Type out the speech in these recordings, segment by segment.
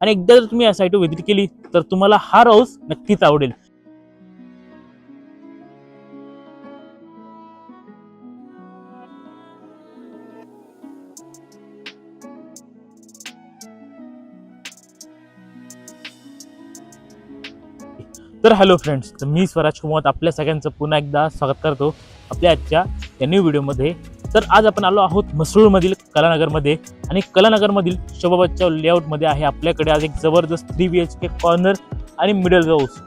आणि एकदा जर तुम्ही या साईटवर व्हिजिट केली तर तुम्हाला हा हाऊस नक्कीच आवडेल. तर हॅलो फ्रेंड्स तर मी स्वराज कुमार आपल्या सगळ्यांचं पुन्हा एकदा स्वागत करतो. आपल्या आजच्या या न्यू व्हिडिओमध्ये तर आज आपण आलो आहोत मसरूळमधील कलानगरमध्ये. आणि कलानगरमधील शोभाबादच्या लेआउटमध्ये आहे आपल्याकडे आज एक जबरदस्त three B H K corner आणि मिडल हाऊस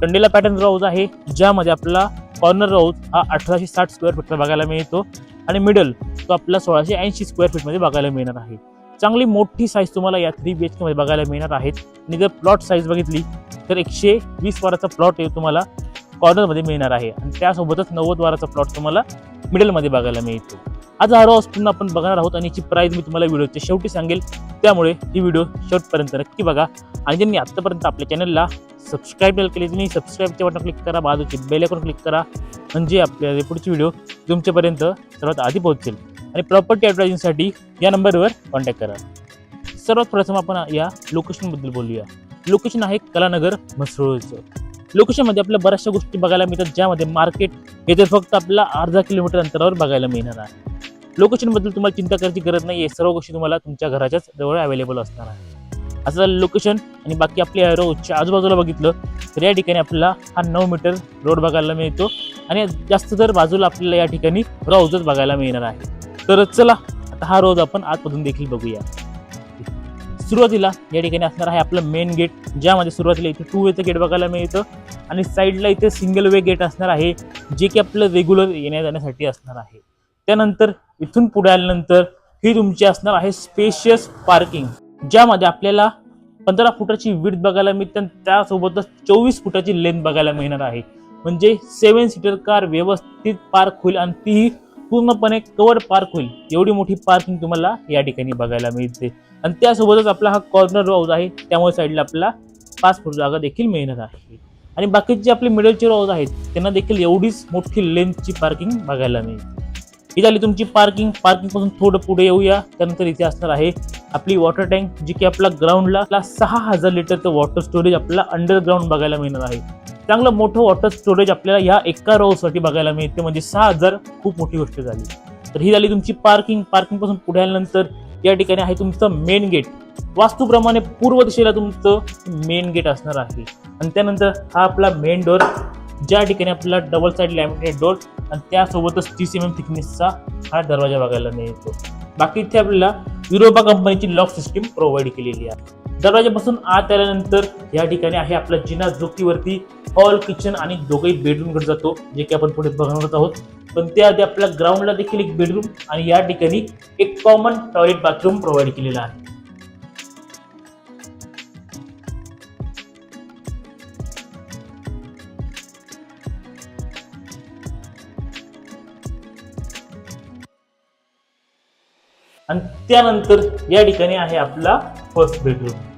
टंडेला पॅटर्न हाऊस आहे ज्यामध्ये आपला कॉर्नर हाऊस हा अठराशे साठ स्क्वेअर फीटला बघायला मिळतो. आणि मिडल तो आपला सोळाशे ऐंशी स्क्वेअर फीटमध्ये बघायला मिळणार आहे. चांगली मोठी साईज तुम्हाला या थ्री बी एच केमध्ये बघायला मिळणार आहेत. आणि जर प्लॉट साईज बघितली तर एकशे वीस वाराचा प्लॉट तुम्हाला कॉर्नरमध्ये मिळणार आहे. आणि त्यासोबतच नव्वद वाराचा प्लॉट तुम्हाला मिडलमध्ये बघायला मिळतो. आज हा पुन्हा आपण बघणार आहोत आणि याची प्राईज मी तुम्हाला व्हिडिओच्या शेवटी सांगेल. त्यामुळे ही व्हिडिओ शेवटपर्यंत नक्की बघा. आणि ज्यांनी आत्तापर्यंत आपल्या चॅनलला सबस्क्राईब केलं केले त्यांनी सबस्क्राईबचे बटन क्लिक करा बाजूची बेल आयकॉन क्लिक करा म्हणजे आपल्या पुढची व्हिडिओ तुमच्यापर्यंत सर्वात आधी पोहोचेल. आणि प्रॉपर्टी ॲडव्हर्टायझिंगसाठी या नंबरवर कॉन्टॅक्ट करा. सर्वात प्रथम आपण या लोकेशनबद्दल बोलूया. लोकेशन आहे कलानगर म्हसरूळचं. लोकेशनमध्ये आपल्याला बऱ्याचशा गोष्टी बघायला मिळतात ज्यामध्ये मार्केट हे तर फक्त आपला अर्धा किलोमीटर अंतरावर बघायला मिळणार आहे. लोकेशनबद्दल तुम्हाला चिंता करायची गरज नाही आहे सर्व गोष्टी तुम्हाला तुमच्या घराच्याच जवळ अवेलेबल असणार आहे. असं झालं लोकेशन आणि बाकी आपल्या रोडच्या आजूबाजूला बघितलं तर या ठिकाणी आपल्याला हा नऊ मीटर रोड बघायला मिळतो आणि जास्त तर बाजूला आपल्याला या ठिकाणी रोजच बघायला मिळणार आहे. तर चला आता हा रोज आपण आतमधून देखील बघूया. सुरुवातीला या ठिकाणी असणार आहे आपलं मेन गेट ज्यामध्ये सुरुवातीला इथे टू वेचं गेट बघायला मिळतं. आणि साईडला इथे सिंगल वे गेट असणार आहे जे की आपलं रेग्युलर येण्या जाण्यासाठी असणार आहे. त्यानंतर इथून पुढे आल्यानंतर ही तुमची असणार आहे स्पेशियस पार्किंग ज्यामध्ये आपल्याला पंधरा फुटाची विड्थ बघायला मिळते आणि त्यासोबतच चोवीस फुटाची लेंथ बघायला मिळणार आहे. म्हणजे सेवन सीटर कार व्यवस्थित पार्क होईल आणि तीही पूर्णपणे कवर पार्क होईल. एवढी मोठी पार्किंग तुम्हाला या ठिकाणी बघायला मिळते. आणि त्यासोबतच आपला हा कॉर्नर हाऊस आहे त्यामुळे साईडला आपला पाच फूट जागा देखील मिळणार आहे. आणि बाकीचे आपले मिडलचे हाऊस आहेत त्यांना देखील एवढीच मोठी लेंथची पार्किंग बघायला मिळते ही झाली तुमची पार्किंग पार्किंगपासून थोडं पुढे येऊया. त्यानंतर इथे असणार आहे आपली वॉटर टँक जी की आपला ग्राउंडला सहा हजार लिटरचं वॉटर स्टोरेज आपल्याला अंडरग्राऊंड बघायला मिळणार आहे. चांगलं मोठं वॉटर स्टोरेज आपल्याला ह्या एका रोसाठी बघायला मिळते. म्हणजे सहा हजार खूप मोठी गोष्ट झाली. तर ही झाली तुमची पार्किंग पार्किंगपासून पुढे आल्यानंतर या ठिकाणी आहे तुमचं मेन गेट वास्तूप्रमाणे पूर्व दिशेला तुमचं मेन गेट असणार आहे. आणि त्यानंतर हा आपला मेन डोर ज्या ठिकाणी आपला डबल साईड लॅमिनेटेड डोर आणि त्यासोबतच तीस एम एम थिकनेसचा हा दरवाजा बघायला मिळतो. बाकी इथे आपल्याला युरोपा कंपनीची लॉक सिस्टीम प्रोव्हाइड केलेली आहे. दरवाजापासून आत आल्यानंतर या ठिकाणी आहे आपला जिना जोकीवरती हॉल किचन आणि दोघंही बेडरूमकडे जातो जे की आपण पुढे बघणार आहोत. पण त्याआधी आपल्या ग्राउंडला देखील एक बेडरूम आणि या ठिकाणी एक कॉमन टॉयलेट बाथरूम प्रोव्हाइड केलेला आहे. आणि त्यानंतर या ठिकाणी आहे आपला फर्स्ट बेडरूम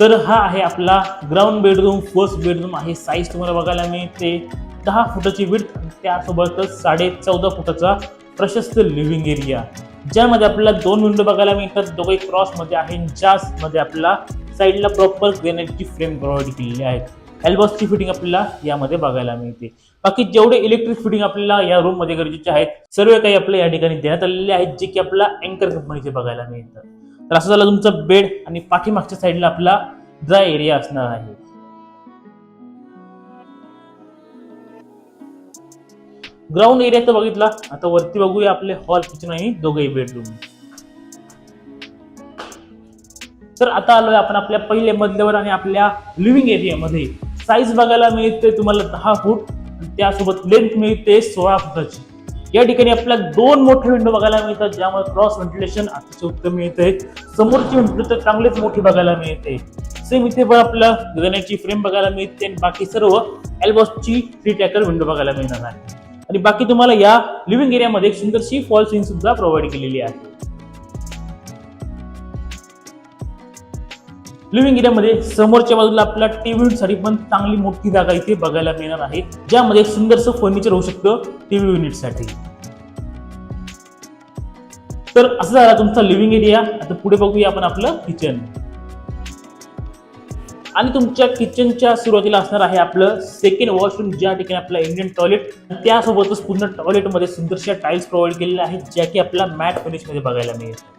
तर हा आहे आपला ग्राउंड बेडरूम फर्स्ट बेडरूम आहे. साईज तुम्हाला बघायला मिळते. दहा फुटाची विड्थ त्यासोबतच साडे चौदा फुटाचा प्रशस्त लिव्हिंग एरिया ज्यामध्ये आपल्याला दोन विंडो बघायला मिळतात. दोघे क्रॉसमध्ये आहे मध्ये आपल्याला साईडला प्रॉपर ग्रेनाईटची फ्रेम प्रोव्हाइड केलेली आहे एल्बॉसची फिटिंग आपल्याला यामध्ये बघायला मिळते. बाकी जेवढे इलेक्ट्रिक फिटिंग आपल्याला या रूममध्ये गरजेचे आहेत सर्व काही आपल्या या ठिकाणी देण्यात आलेले आहेत जे की आपल्याला अँकर कंपनीचे बघायला मिळतात तर असं झालं तुमचं बेड आणि पाठीमागच्या साईडला आपला ड्राय एरिया असणार आहे. ग्राउंड एरिया तर बघितला. आता वरती बघूया आपले हॉल किचन आणि दोघेही बेडरूम तर आता आलोय आपण आपल्या पहिल्या मजल्यावर आणि आपल्या लिव्हिंग एरियामध्ये साईज बघायला मिळते तुम्हाला दहा फूट. त्यासोबत लेंथ मिळते सोळा फुटाची. या ठिकाणी आपल्याला दोन मोठे विंडो बघायला मिळतात ज्यामुळे क्रॉस व्हेंटिलेशन अतिशय उत्तम मिळते. समोरची विंडो तर चांगलीच मोठी बघायला मिळते. सेम इथे पण आपलं ग्रेनाईटची फ्रेम बघायला मिळते आणि बाकी सर्व एल्बॉसची थ्री टॅकर विंडो बघायला मिळणार आहे. आणि बाकी तुम्हाला या लिव्हिंग एरियामध्ये एक सुंदरशी फॉल सीन सुद्धा प्रोव्हाइड केलेली आहे. लिव्हिंग एरियामध्ये समोरच्या बाजूला आपल्या टीव्ही साठी पण चांगली मोठी जागा इथे बघायला मिळणार आहे. ज्यामध्ये एक सुंदरसं फर्निचर होऊ शकतं टीव्ही युनिटसाठी तर असं झाला तुमचा लिव्हिंग एरिया आता पुढे बघूया आपण आपलं किचन आणि तुमच्या किचनच्या सुरुवातीला असणार आहे आपलं सेकंड वॉशरूम ज्या ठिकाणी आपलं इंडियन टॉयलेट त्यासोबतच पूर्ण टॉयलेटमध्ये सुंदरशा टाईल्स प्रोव्हाइड केलेल्या आहेत ज्या की आपल्या मॅट फिनिशमध्ये बघायला मिळेल.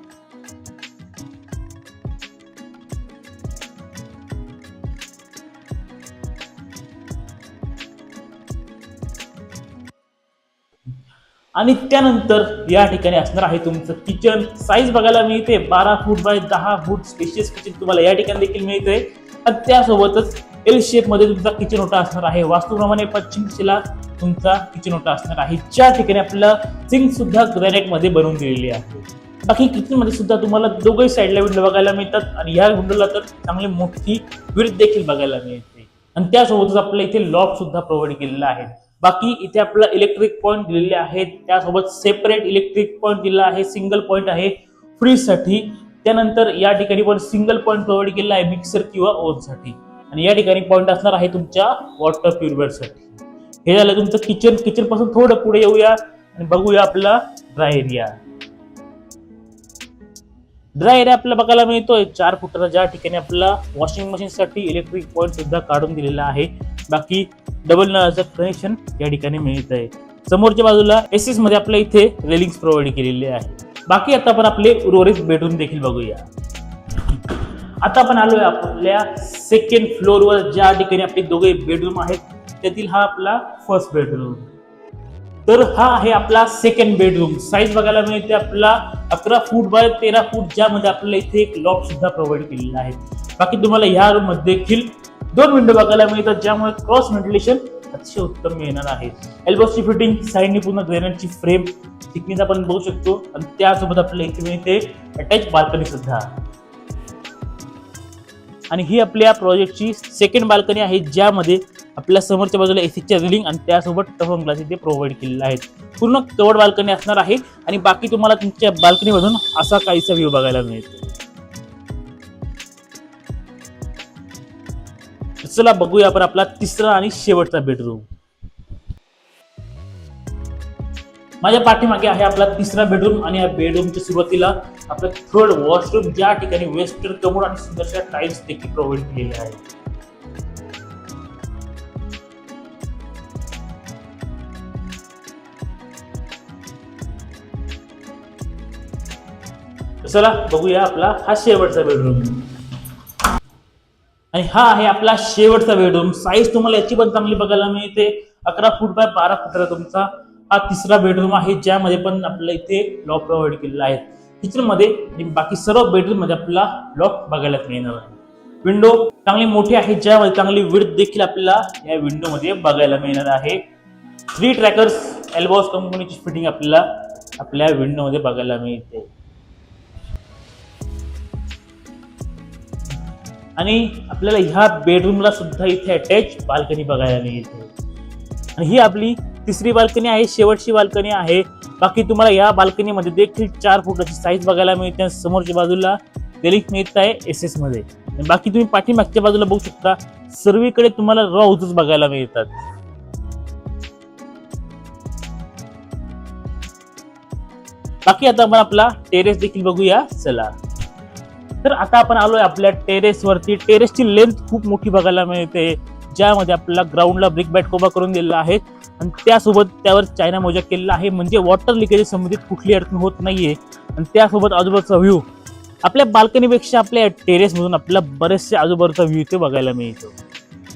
आणि त्यानंतर या ठिकाणी असणार आहे तुमचं किचन साईज बघायला मिळते बारा फूट बाय दहा फूट स्पेशियस किचन तुम्हाला या ठिकाणी देखील मिळते. आणि त्यासोबतच एल शेपमध्ये तुमचा किचन ओटा असणार आहे. वास्तूप्रमाणे पश्चिम दिशेला तुमचा किचन ओटा असणार आहे. ज्या ठिकाणी आपलं सिंक सुद्धा ग्रॅनाईटमध्ये बनवून दिलेली आहे. बाकी किचनमध्ये सुद्धा तुम्हाला दोघही साईडला विंडो बघायला मिळतात आणि या विंडोला तर चांगली मोठी विड देखील बघायला मिळते. आणि त्यासोबतच आपल्या इथे लॉक सुद्धा प्रोव्हाइड केलेला आहे. बाकी इथे आपला इलेक्ट्रिक पॉईंट दिलेले आहेत. त्यासोबत सेपरेट इलेक्ट्रिक पॉईंट दिला आहे. सिंगल पॉईंट आहे फ्रीजसाठी त्यानंतर या ठिकाणी पण सिंगल पॉईंट प्रोव्हाइड केलेला आहे मिक्सर किंवा ओव्हनसाठी आणि या ठिकाणी पॉईंट असणार आहे तुमच्या वॉटर प्युरिफायरसाठी हे झालं तुमचं किचन किचनपासून थोडं पुढे येऊया आणि बघूया आपला ड्राय एरिया ड्राय एरिया आपल्याला बघायला मिळतोय. चार फुटाचा ज्या ठिकाणी आपला वॉशिंग मशीनसाठी इलेक्ट्रिक पॉईंट सुद्धा काढून दिलेला आहे. बाकी डबल नळाचं कनेक्शन या ठिकाणी मिळत आहे. समोरच्या बाजूला एस एसमध्ये आपल्या इथे रेलिंग्स प्रोव्हाइड केलेले आहे. बाकी आता आपण आपले उर्वरित बेडरूम देखील बघूया. आता आपण आलोय आपल्या सेकंड फ्लोअरवर ज्या ठिकाणी आपले दोघे बेडरूम आहेत त्यातील हा आपला फर्स्ट बेडरूम तर हा आहे आपला सेकंड बेडरूम साईज बघायला मिळते आपला अकरा फूट बाय तेरा फूट ज्यामध्ये आपल्याला इथे एक लॉक सुद्धा प्रोव्हाइड केलेला आहे. बाकी तुम्हाला ह्या रूममध्ये देखील दोन विंडो बघायला मिळतात ज्यामुळे क्रॉस व्हेंटिलेशन अतिशय उत्तम मिळणार आहे. एल्बोची फिटिंग साईडने पूर्ण ग्रेनाइटची फ्रेम थिकनेस आपण बघू शकतो. आणि त्यासोबत आपल्याला इथे मिळते अटॅच बाल्कनी सुद्धा. आणि ही आपल्या प्रोजेक्टची सेकंड बाल्कनी आहे ज्यामध्ये आपल्या समोरच्या बाजूला एसीच्या रिलिंग आणि त्यासोबत टफन ग्लास इथे प्रोव्हाइड केलेला आहे. पूर्ण कवर्ड बाल्कनी असणार आहे. आणि बाकी तुम्हाला तुमच्या बाल्कनीमधून असा काहीसा व्ह्यू बघायला मिळतो. चला बघूया आपण आपला तिसरा आणि शेवटचा बेडरूम माझ्या पाठीमागे आहे आपला तिसरा बेडरूम आणि या बेडरूमच्या सुरुवातीला आपलं थर्ड वॉशरूम ज्या ठिकाणी वेस्टर्न कमोड आणि सुंदरशा टाईल्स देखील प्रोव्हाइड केलेले आहेत. चला बघूया आपला हा शेवटचा बेडरूम आणि हा आहे आपला शेवटचा बेडरूम साईज तुम्हाला याची पण चांगली बघायला मिळते. अकरा फूट बाय बारा फुटाचा तुमचा. हा तिसरा बेडरूम आहे ज्यामध्ये पण आपल्याला इथे लॉक प्रोव्हाइड केलेला आहे. किचनमध्ये आणि बाकी सर्व बेडरूममध्ये आपल्याला लॉक बघायला मिळणार आहे. विंडो चांगली मोठी आहे ज्यामध्ये चांगली विड देखील आपल्याला या विंडोमध्ये बघायला मिळणार आहे. थ्री ट्रॅकर्स एल्बॉस कंपनीची फिटिंग आपल्याला आपल्या विंडोमध्ये बघायला मिळते. आणि आपल्याला ह्या बेडरूमला सुद्धा इथे अटॅच बाल्कनी बघायला मिळते आणि ही आपली तिसरी बाल्कनी आहे शेवटची बाल्कनी आहे. बाकी तुम्हाला या बाल्कनीमध्ये देखील चार फुटाची साईज बघायला मिळते आणि समोरच्या बाजूला रेलिंग मिळत आहे एस एसमध्ये बाकी तुम्ही पाठीमागच्या बाजूला बघू शकता सर्वीकडे तुम्हाला रॉ हाऊसेस बघायला मिळतात. बाकी आता आपण आपला टेरेस देखील बघूया चला. तर आता आपण आलोय आपल्या टेरेसवरती टेरेसची लेंथ खूप मोठी बघायला मिळते. ज्यामध्ये आपल्याला ग्राउंडला ब्रिक बॅट कोबा करून दिलेला आहे. आणि त्यासोबत त्यावर चायना मोजा केलेला आहे. म्हणजे वॉटर लिकेज संबंधित कुठली अडचण होत नाहीये. आणि त्यासोबत आजूबाजूचा व्ह्यू आपल्या बाल्कनीपेक्षा आपल्या टेरेसमधून आपल्याला बरेचसे आजूबाजूचा व्ह्यू इथे बघायला मिळतो.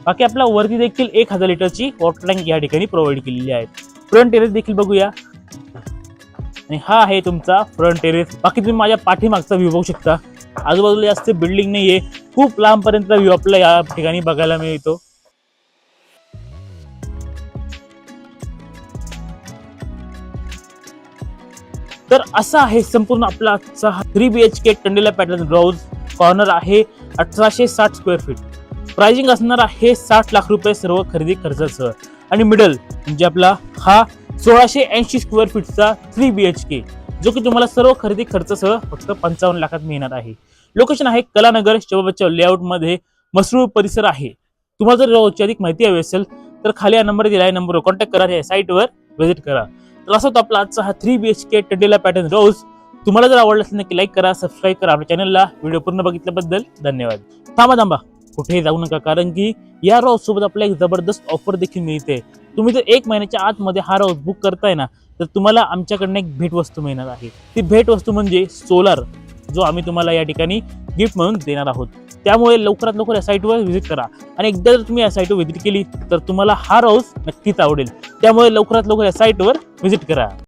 बाकी आपल्या वरती देखील एक हजार लिटरची वॉटर टँक या ठिकाणी प्रोव्हाइड केलेली आहे. फ्रंट टेरेस देखील बघूया. आणि हा आहे तुमचा फ्रंट टेरेस बाकी तुम्ही माझ्या पाठीमागचा व्ह्यू बघू शकता. आजूबाजूला जास्त बिल्डिंग नाहीये. खूप लांबपर्यंत व्ह्यू आपल्या या ठिकाणी बघायला मिळतो. तर असा आहे संपूर्ण आपला आजचा थ्री बी एच के टंडेला पॅटर्न ब्राउज कॉर्नर आहे. अठराशे साठ स्क्वेअर फीट प्राइजिंग असणार आहे साठ लाख रुपये सर्व खरेदी खर्चासह. आणि मिडल म्हणजे आपला हा सोळाशे ऐंशी स्क्वेअर फीटचा थ्री बी एच के जो की तुम्हाला सर्व खरेदी खर्चासह फक्त पंचावन्न लाखात मिळणार आहे. लोकेशन आहे कलानगर शिवबाच्या लेआउटमध्ये मसरूळ परिसर आहे. तुम्हाला जर याची अधिक माहिती हवी असेल तर खाली या नंबर दिला आहे नंबरवर कॉन्टॅक्ट करा या साईटवर व्हिजिट करा. तर असा होता आपला आजचा हा थ्री बी एच के टेडेला पॅटर्न रोज तुम्हाला जर आवडला असेल नक्की लाईक करा सबस्क्राईब करा. आपल्या चॅनलला व्हिडिओ पूर्ण बघितल्याबद्दल धन्यवाद. थांबा थांबा. कुठेही जाऊ नका कारण की या रोज सोबत आपल्याला एक जबरदस्त ऑफर देखील मिळते. तुम्ही जर एक महिन्याच्या आतमध्ये हा हाऊस बुक करताय ना तर तुम्हाला आमच्याकडनं एक भेटवस्तू मिळणार आहे. ती भेटवस्तू म्हणजे सोलार जो आम्ही तुम्हाला या ठिकाणी गिफ्ट म्हणून देणार आहोत. त्यामुळे लवकरात लवकर या साईटवर व्हिजिट करा. आणि एकदा जर तुम्ही या साईटवर व्हिजिट केली तर तुम्हाला हा हाऊस नक्कीच आवडेल. त्यामुळे लवकरात लवकर या साईटवर व्हिजिट करा.